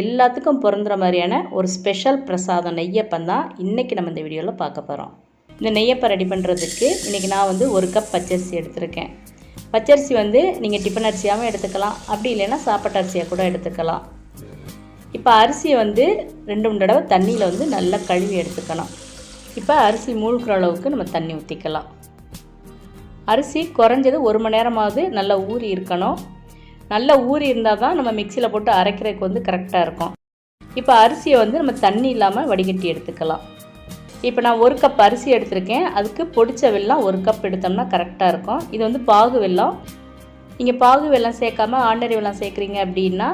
எல்லாத்துக்கும் பிறந்துற மாதிரியான ஒரு ஸ்பெஷல் பிரசாதம் நெய்யப்பம் தான் இன்றைக்கி நம்ம இந்த வீடியோவில் பார்க்க போகிறோம் இந்த நெய்யப்பம் ரெடி பண்ணுறதுக்கு இன்றைக்கி நான் வந்து ஒரு கப் பச்சரிசி எடுத்திருக்கேன். பச்சரிசி வந்து நீங்கள் டிஃபன் அரிசியாகவும் எடுத்துக்கலாம். அப்படி இல்லைன்னா சாப்பாட்டு அரிசியாக கூட எடுத்துக்கலாம். இப்போ அரிசியை வந்து ரெண்டு மூணு தடவை தண்ணியில் வந்து நல்லா கழுவி எடுத்துக்கணும். இப்போ அரிசி மூழ்கிற அளவுக்கு நம்ம தண்ணி ஊற்றிக்கலாம் அரிசி குறைஞ்சது ஒரு மணி நேரமாவது நல்லா ஊறி இருக்கணும். நல்லா ஊறி இருந்தால் தான் நம்ம மிக்சியில் போட்டு அரைக்கிறதுக்கு வந்து கரெக்டாக இருக்கும். இப்போ அரிசியை வந்து நம்ம தண்ணி இல்லாமல் வடிகட்டி எடுத்துக்கலாம். இப்போ நான் ஒரு கப் அரிசி எடுத்திருக்கேன். அதுக்கு பொடிச்ச வெல்லம் ஒரு கப் எடுத்தோம்னா கரெக்டாக இருக்கும். இது வந்து பாகு வெல்லம். நீங்கள் பாகு வெள்ளம் சேர்க்காம ஆண்டரி வெல்லம் சேர்க்குறீங்க அப்படின்னா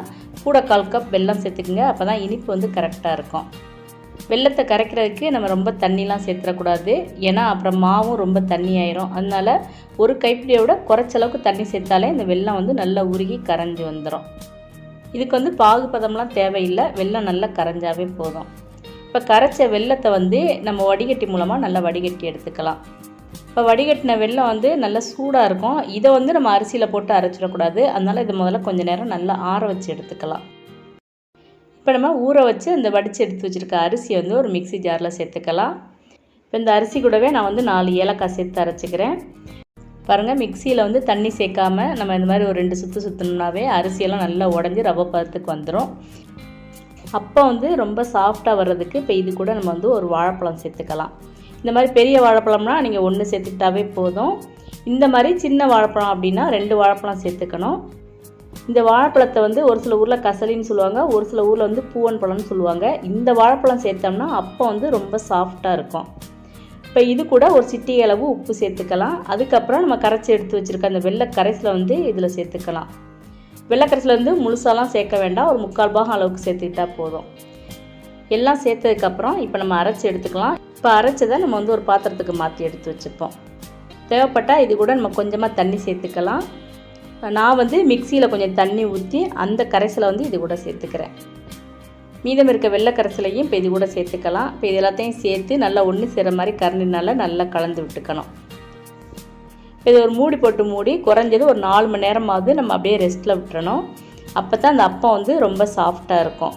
கூட கால் கப் வெல்லம் சேர்த்துக்குங்க. அப்போ தான் இனிப்பு வந்து கரெக்டாக இருக்கும். வெள்ளத்தை கரைக்கிறதுக்கு நம்ம ரொம்ப தண்ணிலாம் சேர்த்துடக்கூடாது ஏன்னா அப்புறம் மாவும் ரொம்ப தண்ணி ஆயிரும் அதனால் ஒரு கைப்பிடியோட விட குறைச்சளவுக்கு தண்ணி சேர்த்தாலே இந்த வெள்ளம் வந்து நல்லா உருகி கரைஞ்சி வந்துடும் இதுக்கு வந்து பாகுபதம்லாம் தேவையில்லை. வெள்ளம் நல்லா கரைஞ்சாவே போதும். இப்போ கரைச்ச வெள்ளத்தை வந்து நம்ம வடிகட்டி மூலமாக நல்லா வடிகட்டி எடுத்துக்கலாம். இப்போ வடிகட்டின வெள்ளம் வந்து நல்லா சூடாக இருக்கும். இதை வந்து நம்ம அரிசியில் போட்டு அரைச்சிடக்கூடாது. அதனால் இது முதல்ல கொஞ்சம் நேரம் நல்லா ஆற வச்சு எடுத்துக்கலாம். இப்போ நம்ம ஊற வச்சு அந்த வடித்து எடுத்து வச்சுருக்க அரிசியை வந்து ஒரு மிக்சி ஜாரில் சேர்த்துக்கலாம். இப்போ இந்த அரிசி கூடவே நான் வந்து நாலு ஏலக்காய் சேர்த்து அரைச்சிக்கிறேன். பாருங்கள் மிக்சியில் வந்து தண்ணி சேர்க்காமல் நம்ம இந்த மாதிரி ஒரு ரெண்டு சுற்று சுற்றினோம்னாவே அரிசியெல்லாம் நல்லா உடஞ்சி ரவை பதத்துக்கு வந்துடும் அப்போ வந்து ரொம்ப சாஃப்டாக வர்றதுக்கு இப்போ இது கூட நம்ம வந்து ஒரு வாழைப்பழம் சேர்த்துக்கலாம். இந்த மாதிரி பெரிய வாழைப்பழம்னா நீங்கள் ஒன்று சேர்த்துக்கிட்டாவே போதும். இந்த மாதிரி சின்ன வாழைப்பழம் அப்படின்னா ரெண்டு வாழைப்பழம் சேர்த்துக்கணும். இந்த வாழைப்பழத்தை வந்து ஒரு சில ஊரில் கசலின்னு சொல்லுவாங்க ஒரு சில ஊரில் வந்து பூவன் பழம்னு சொல்லுவாங்க. இந்த வாழைப்பழம் சேர்த்தோம்னா அப்போ வந்து ரொம்ப சாஃப்டாக இருக்கும். இப்போ இது கூட ஒரு சிட்டி அளவு உப்பு சேர்த்துக்கலாம். அதுக்கப்புறம் நம்ம கரைச்சி எடுத்து வச்சுருக்க அந்த வெள்ளை கரைசலை வந்து இதில் சேர்த்துக்கலாம். வெள்ளை கரைசல் வந்து முழுசாலாம் சேர்க்க வேண்டாம். ஒரு முக்கால் பாகம் அளவுக்கு சேர்த்துக்கிட்டா போதும். எல்லாம் சேர்த்ததுக்கப்புறம் இப்போ நம்ம அரைச்சி எடுத்துக்கலாம். இப்போ அரைச்சதை நம்ம வந்து ஒரு பாத்திரத்துக்கு மாற்றி எடுத்து வச்சுப்போம். தேவைப்பட்டால் இது கூட நம்ம கொஞ்சமாக தண்ணி சேர்த்துக்கலாம். நான் வந்து மிக்சியில் கொஞ்சம் தண்ணி ஊற்றி அந்த கரைசலை வந்து இது கூட சேர்த்துக்கிறேன். மீதம் இருக்க வெள்ளை கரைசலையும் இப்போ இது கூட சேர்த்துக்கலாம். இப்போ இது எல்லாத்தையும் சேர்த்து நல்லா ஒன்று சேர மாதிரி கரண்டினால நல்லா கலந்து விட்டுக்கணும். இது ஒரு மூடி போட்டு மூடி குறைஞ்சது ஒரு நாலு மணி நேரமாவது நம்ம அப்படியே ரெஸ்ட்டில் விட்டுறணும். அப்போ தான் அந்த அப்பம் வந்து ரொம்ப சாஃப்டாக இருக்கும்.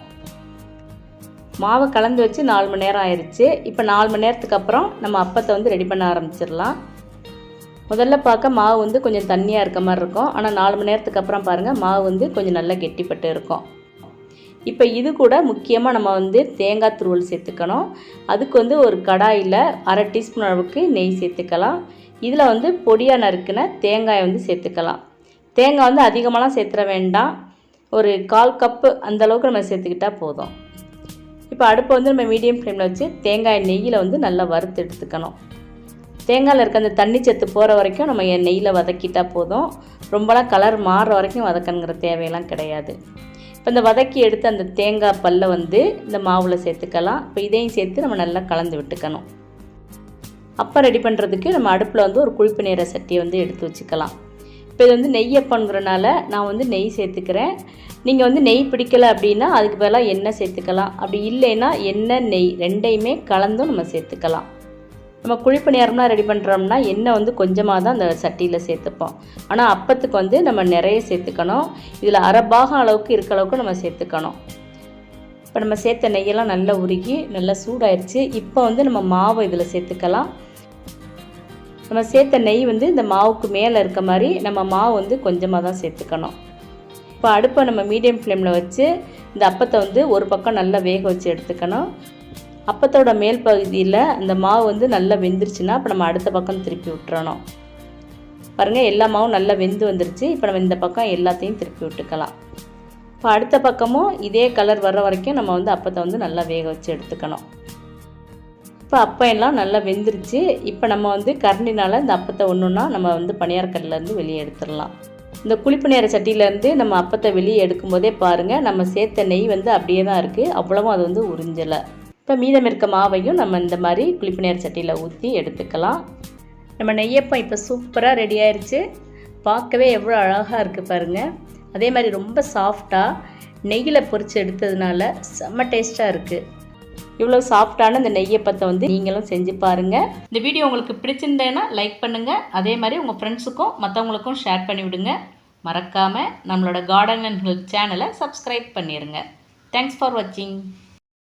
மாவை கலந்து வச்சு நாலு மணி நேரம் ஆயிடுச்சு இப்போ நாலு மணி நேரத்துக்கு அப்புறம் நம்ம அப்பத்தை வந்து ரெடி பண்ண ஆரம்பிச்சிடலாம். முதல்ல பார்க்க மாவு வந்து கொஞ்சம் தண்ணியாக இருக்க மாதிரி இருக்கும். ஆனால் நாலு மணி நேரத்துக்கு அப்புறம் பாருங்கள் மாவு வந்து கொஞ்சம் நல்லா கெட்டிப்பட்டு இருக்கும். இப்போ இது கூட முக்கியமாக நம்ம வந்து தேங்காய் துருவல் சேர்த்துக்கணும். அதுக்கு வந்து ஒரு கடாயில் அரை டீஸ்பூன் அளவுக்கு நெய் சேர்த்துக்கலாம். இதில் வந்து பொடியாக நறுக்கின தேங்காயை வந்து சேர்த்துக்கலாம். தேங்காய் வந்து அதிகமாகலாம் சேர்த்துற வேண்டாம். ஒரு கால் கப்பு அந்த அளவுக்கு நம்ம சேர்த்துக்கிட்டால் போதும். இப்போ அடுப்பை வந்து நம்ம மீடியம் ஃப்ளேமில் வச்சு தேங்காய் நெய்யில் வந்து நல்லா வறுத்து எடுத்துக்கணும். தேங்காயில் இருக்க அந்த தண்ணி சத்து போகிற வரைக்கும் நம்ம நெய்யில் வதக்கிட்டால் போதும். ரொம்பலாம் கலர் மாறுற வரைக்கும் வதக்கணுங்கிற தேவையெல்லாம் கிடையாது. இப்போ இந்த வதக்கி எடுத்து அந்த தேங்காய் பல்லை வந்து இந்த மாவில் சேர்த்துக்கலாம். இப்போ இதையும் சேர்த்து நம்ம நல்லா கலந்து விட்டுக்கணும். அப்போ ரெடி பண்ணுறதுக்கு நம்ம அடுப்பில் வந்து ஒரு குழிப்பு நேர சட்டியை வந்து எடுத்து வச்சுக்கலாம். இப்போ இது வந்து நெய்யப்பங்கிறனால நான் வந்து நெய் சேர்த்துக்கிறேன். நீங்கள் வந்து நெய் பிடிக்கலை அப்படின்னா அதுக்கு பதிலாக எண்ணெய் சேர்த்துக்கலாம். அப்படி இல்லைன்னா எண்ணெய் நெய் ரெண்டையுமே கலந்தும் நம்ம சேர்த்துக்கலாம். நம்ம குழிப்பணியாரம்லாம் ரெடி பண்ணுறோம்னா எண்ணெய் வந்து கொஞ்சமாக தான் அந்த சட்டியில் சேர்த்துப்போம். ஆனால் அப்பத்துக்கு வந்து நம்ம நிறைய சேர்த்துக்கணும். இதில் அரை பாகம் அளவுக்கு இருக்க அளவுக்கு நம்ம சேர்த்துக்கணும். இப்போ நம்ம சேர்த்த நெய்யெல்லாம் நல்லா உருகி நல்லா சூடாயிருச்சு. இப்போ வந்து நம்ம மாவை இதில் சேர்த்துக்கலாம். நம்ம சேர்த்த நெய் வந்து இந்த மாவுக்கு மேலே இருக்க மாதிரி நம்ம மாவு வந்து கொஞ்சமாக தான் சேர்த்துக்கணும். இப்போ அடுப்பை நம்ம மீடியம் ஃப்ளேமில் வச்சு இந்த அப்பத்தை வந்து ஒரு பக்கம் நல்லா வேக வச்சு எடுத்துக்கணும். அப்பத்தோட மேல் பகுதியில் அந்த மாவு வந்து நல்லா வெந்துருச்சுன்னா இப்போ நம்ம அடுத்த பக்கம் திருப்பி விட்டுறணும். பாருங்கள் எல்லா மாவும் நல்லா வெந்து வந்துருச்சு. இப்போ நம்ம இந்த பக்கம் எல்லாத்தையும் திருப்பி விட்டுக்கலாம். இப்போ அடுத்த பக்கமும் இதே கலர் வர்ற வரைக்கும் நம்ம வந்து அப்பத்தை வந்து நல்லா வேக வச்சு எடுத்துக்கணும். இப்போ அப்பம் எல்லாம் நல்லா வெந்துருச்சு. இப்போ நம்ம வந்து கரண்டினால் இந்த அப்பத்தை ஒன்றுன்னா நம்ம வந்து பணியாரக்கல்லேருந்து வெளியே எடுத்துடலாம். இந்த குளிப்பு நேர சட்டியிலேருந்து நம்ம அப்பத்தை வெளியே எடுக்கும்போதே பாருங்கள் நம்ம சேர்த்த நெய் வந்து அப்படியே தான் இருக்குது அவ்வளவும் அது வந்து உறிஞ்சலை. இப்போ மீதம் இருக்க மாவையும் நம்ம இந்த மாதிரி குளிப்பு சட்டியில் ஊற்றி எடுத்துக்கலாம். நம்ம நெய்யப்பம் இப்போ சூப்பராக ரெடி ஆயிடுச்சு பார்க்கவே எவ்வளோ அழகாக இருக்குது பாருங்கள் அதே மாதிரி ரொம்ப சாஃப்டாக நெய்யில் பொரித்து எடுத்ததுனால செம்ம டேஸ்ட்டாக இருக்குது இவ்வளோ சாஃப்டான இந்த நெய்யப்பத்தை வந்து நீங்களும் செஞ்சு பாருங்கள் இந்த வீடியோ உங்களுக்கு பிடிச்சிருந்தேன்னா லைக் பண்ணுங்கள் அதே மாதிரி உங்கள் ஃப்ரெண்ட்ஸுக்கும் மற்றவங்களுக்கும் ஷேர் பண்ணி விடுங்க. மறக்காமல் நம்மளோட கார்டன் அண்ட் ஹெல்த் சேனலை சப்ஸ்கிரைப் பண்ணிடுங்க தேங்க்ஸ் ஃபார் வாட்சிங்